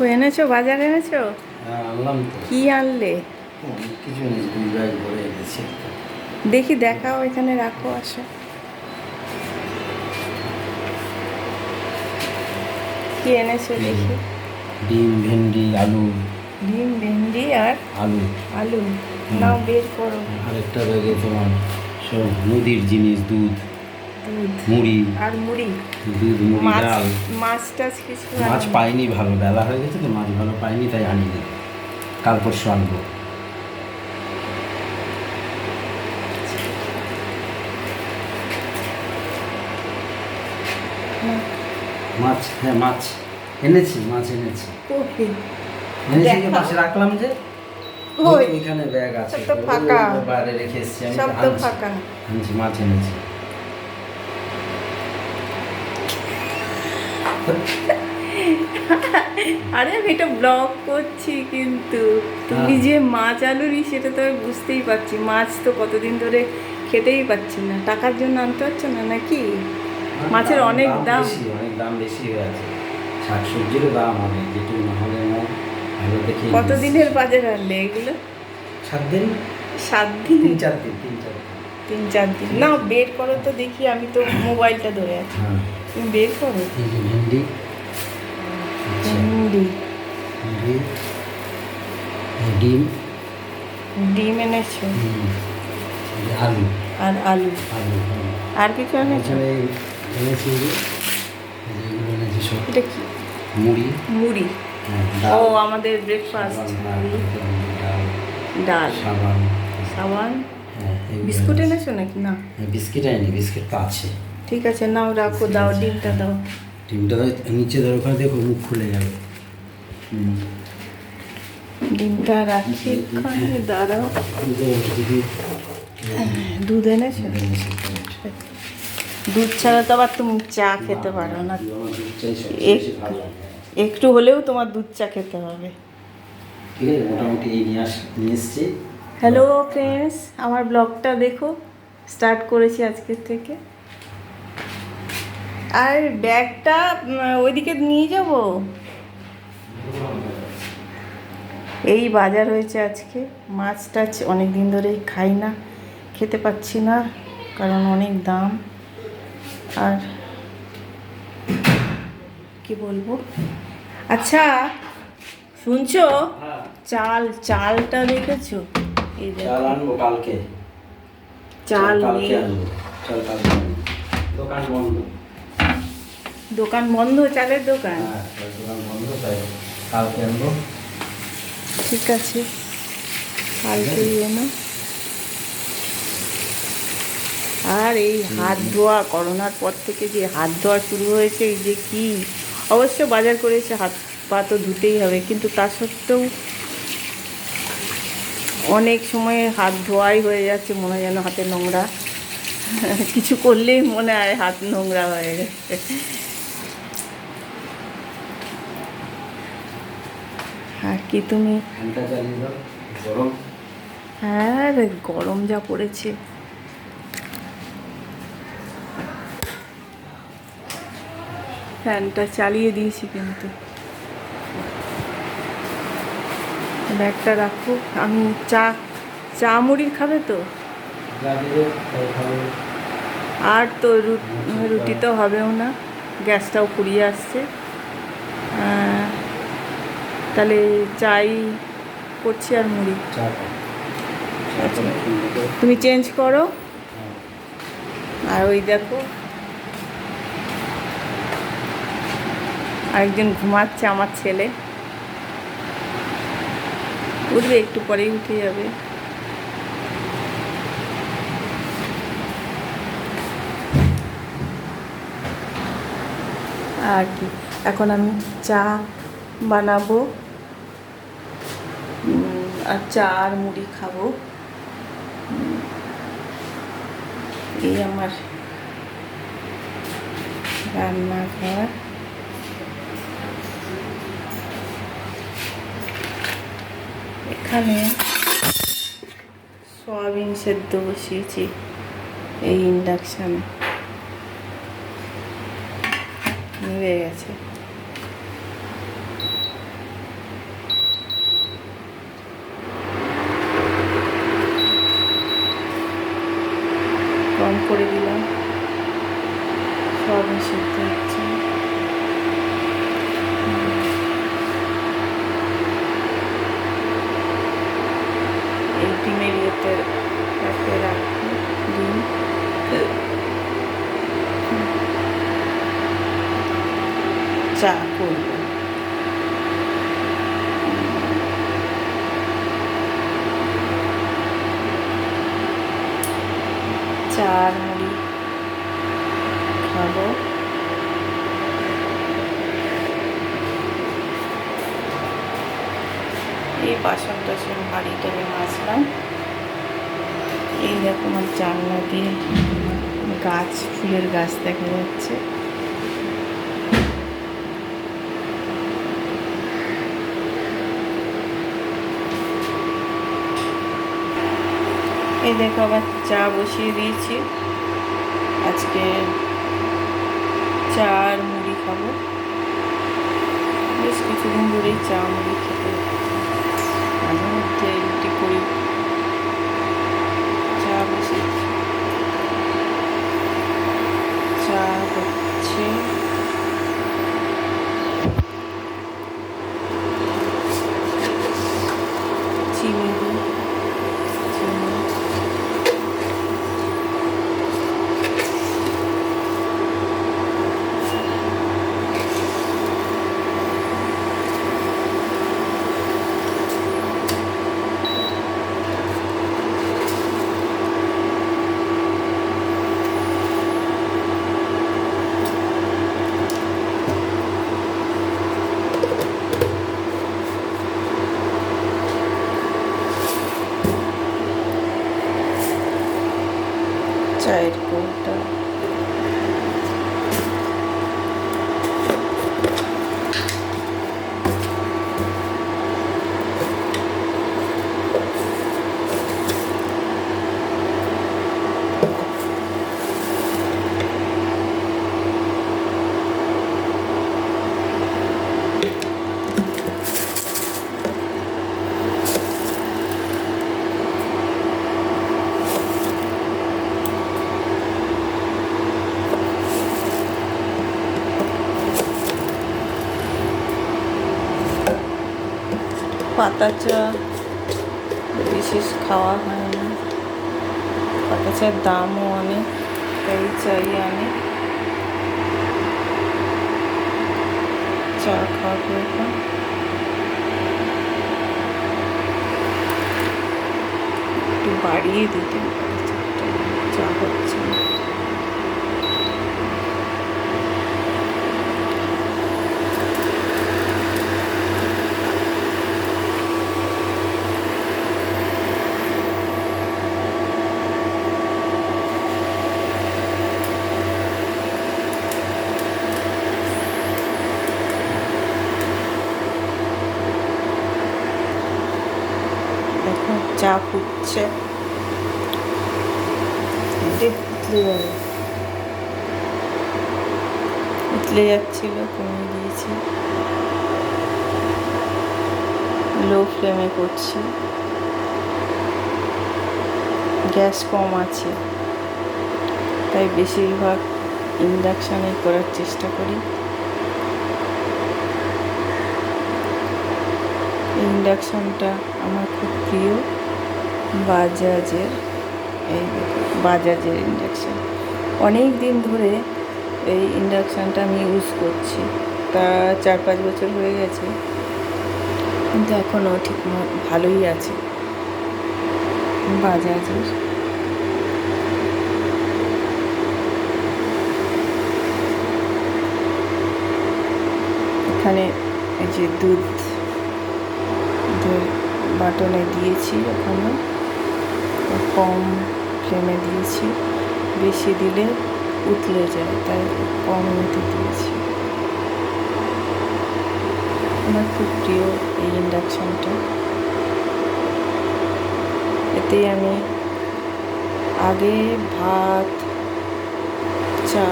ও এনেছো বাজার এনেছো? হ্যাঁ আনলাম তো। কি আনলে? কিছু দুই ব্যাগ ভরে এনেছি দেখি দেখাও এখানে রাখো আসো। কি এনেছো দেখি। ডিম ভেন্ডি আলু। ডিম ভেন্ডি আর আলু। আলু। নাও বের করো। আরেকটা ব্যাগে তোমার সব নদীর জিনিস দুধ। মুড়ি। আর মুড়ি। দুধ মুড়ি মাছ ডাল। মাছ টাছ কিছু মাছ পাইনি ভালো বেলা হয়ে গেছে তো মাছ ভালো পাইনি তাই আনিনি। কাল পরশু আনব। মাছ হ্যাঁ মাছ। এনেছি মাছ এনেছি। যে রাখলাম যে ওইখানে ব্যাগ আছে। ফাঁকা। বাইরে রেখে এসেছি আমি মাছ এনেছি। আরে আমি এটা ব্লগ করছি কিন্তু। তুমি হ্যাঁ। যে মাছ আলুরি সেটা তো আমি বুঝতেই পারছি। মাছ তো কতদিন ধরে খেতেই পাচ্ছি না। টাকার জন্য আনতে পারছ না নাকি? মাছের অনেক দাম। অনেক দাম বেশি হয়ে আছে। শাক সবজিরও দাম অনেক যেটু না হলে না ভালো দেখে কত দিনের বাজার আনলে এগুলো? সাত দিন। সাত দিন? তিন চার দিন তিন চার দিন। তিন চার দিন। না বের করো তো দেখি আমি তো মোবাইলটা ধরে আছি। হ্যাঁ। তুমি বের করো। যে ভেন্ডি। আচ্ছা। ডিম। ডিম এনেছো? আলু। আর আলু। আলু আর কিছু এনেছো? এনেছি যে এগুলো এনেছি সব। এটা কি? মুড়ি। মুড়ি। হ্যাঁ, ও আমাদের ব্রেকফাস্ট ডাল সাবান। সাবান? হ্যাঁ, বিস্কুট এনেছি। এনেছো নাকি? না। হ্যাঁ, বিস্কিট আনি বিস্কিট তো আছে। ঠিক আছে নাও রাখো দাও ডিমটা দাও। ডিমটা নিচে ধরে ওখানে দেখো মুখ খুলে যাবে। ডিমটা রাখি এখানে দাঁড়াও। দুধ এনেছো? দুধ ছাড়া তো আবার তুমি চা খেতে পারো না। একটু হলেও তোমার দুধ চা খেতে হবে। ঠিক আছে মোটামুটি এই নিয়ে আস নিয়ে এসছি। হ্যালো ফ্রেন্ডস আমার ব্লগটা দেখো স্টার্ট করেছি আজকের থেকে। আর ব্যাগটা ওইদিকে নিয়ে যাব? এই বাজার হয়েছে আজকে। মাছ টাছ অনেক দিন ধরেই খাই না খেতে পাচ্ছি না কারণ অনেক দাম। আর কি বলব? আচ্ছা শুনছো? চাল চালটা দেখেছ? এই চাল আনব কালকে। চাল নেই চাল কালকে দোকান বন্ধ। দোকান বন্ধ চালের দোকান? হ্যাঁ দোকান বন্ধ তাই কালকে আনব। ঠিক আছে। কালকে এনো আর এই হাত ধোয়া করোনার পর থেকে যে হাত ধোয়া শুরু হয়েছে এই যে কি? অবশ্য বাজার করেছে হাত পা তো ধুতেই হবে কিন্তু তা সত্ত্বেও অনেক সময় হাত ধোয়াই হয়ে যাচ্ছে মনে হয় যেন হাতে নোংরা। কিছু করলেই মনে হয় হাত নোংরা হয়ে গেছে। আর কি তুমি? হ্যাঁ রে, গরম যা পড়েছে। ফ্যানটা চালিয়ে দিয়েছি কিন্তু। ব্যাগটা রাখো। আমি চা চা মুড়ি খাবে তো? আর তো রুটি তো হবেও না। গ্যাসটাও ফুরিয়ে আসছে। তাহলে চাই করছি আর মুড়ি। কিনবো। তুমি চেঞ্জ করো। আর ওই দেখো। আরেকজন ঘুমাচ্ছে আমার ছেলে। উঠবে একটু পরেই উঠে যাবে। আর কি? এখন আমি চা বানাবো। আর চা আর মুড়ি খাব। এই আমার রান্নাঘর। এখানে সয়াবিন সেদ্ধ বসিয়েছি এই ইন্ডাকশানে। নিভে গেছে। চা করব। চার মুড়ি খাব। এই বাসন টাসন বাড়ি হাঁড়ি টাড়ি এই দেখো আর জানলা দিয়ে গাছ, ফুলের গাছ দেখা যাচ্ছে। এই দেখো আবার চা বসিয়ে দিয়েছি। আজকে চা আর মুড়ি খাব। বেশ কিছুদিন ধরেই চা মুড়ি খেতে মাঝে মধ্যে রুটি করি চা বসিয়েছি চা হচ্ছে চিনি দিই চিনি চায়ের কৌটা পাতা চা বিশেষ খাওয়া হয় না পাতা চার দামও অনেক, তাই চাই আমি। চা খাওয়া একটু বাড়িয়ে দিতে চা হচ্ছে না দেখো, চা ফুটছে। উতলে যাবে। যাচ্ছিল কমে দিয়েছি। লো ফ্লেমে করছি। গ্যাস কম আছে। তাই বেশিরভাগ ইন্ডাকশানে করার চেষ্টা করি। ইন্ডাকশানটা আমার খুব প্রিয় বাজাজের, এই বাজাজের ইন্ডাকশান। অনেক দিন ধরে এই ইন্ডাকশানটা আমি ইউজ করছি। তা চার পাঁচ বছর হয়ে গেছে, কিন্তু এখনও ঠিক ভালোই আছে বাজাজের। এখানে এই যে দুধ দুধ বাটনে দিয়েছি ওখানে কম ফ্লেমে দিয়েছি, বেশি দিলে উতলে যায়, তাই কম নিতে দিয়েছি। আমার খুব প্রিয় এই ইন্ডাকশানটা। এতেই আমি আগে ভাত, চা,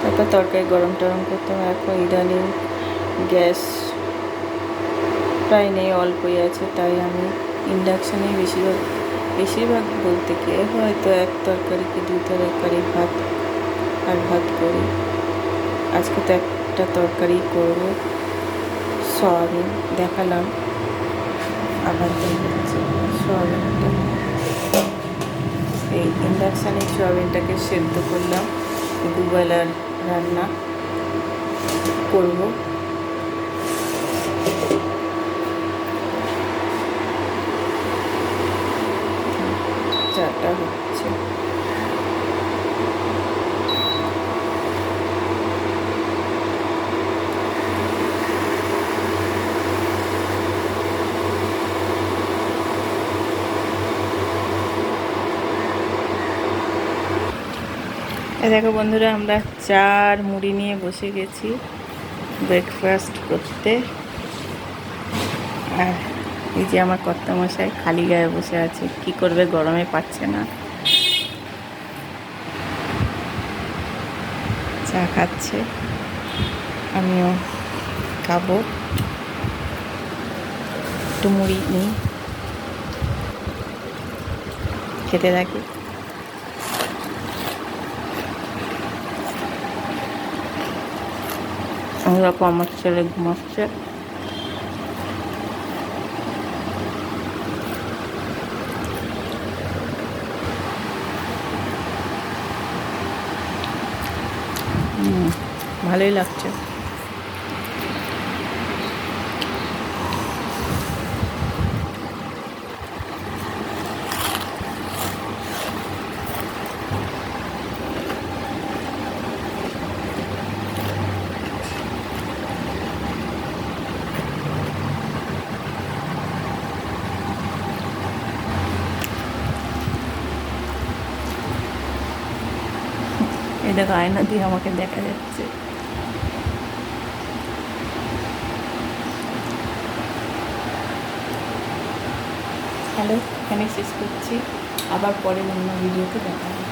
তারপর তরকারি গরম টরম করতাম এখন ইদানিং গ্যাস প্রায় নেই, অল্পই আছে, তাই আমি ইন্ডাকশানেই বেশিরভাগ বেশিরভাগ বলতে গিয়ে হয়তো এক তরকারি কি দুই তরকারি, ভাত আর ভাত করি। আজকে তো একটা তরকারি করব, সয়াবিন দেখালাম, আবার দেখাচ্ছি সয়াবিনটা। এই ইন্ডাকশানে সয়াবিনটাকে সেদ্ধ করলাম, দুবেলার রান্না করব। দেখো বন্ধুরা, আমরা চার মুড়ি নিয়ে বসে গেছি ব্রেকফাস্ট করতে। আর এই যে আমার কর্তামশাই খালি গায়ে বসে আছে, কি করবে গরমে পাচ্ছে না। চা খাচ্ছে, আমিও খাব। একটু মুড়ি নিই। খেতে থাকি। ওরকম আমার ছেলে ঘুমাচ্ছে। ভালোই লাগছে। দেখো আয়না দিয়ে আমাকে দেখা যাচ্ছে। হ্যালো এখানে শেষ করছি। আবার পরে অন্য ভিডিওতে দেখা হবে।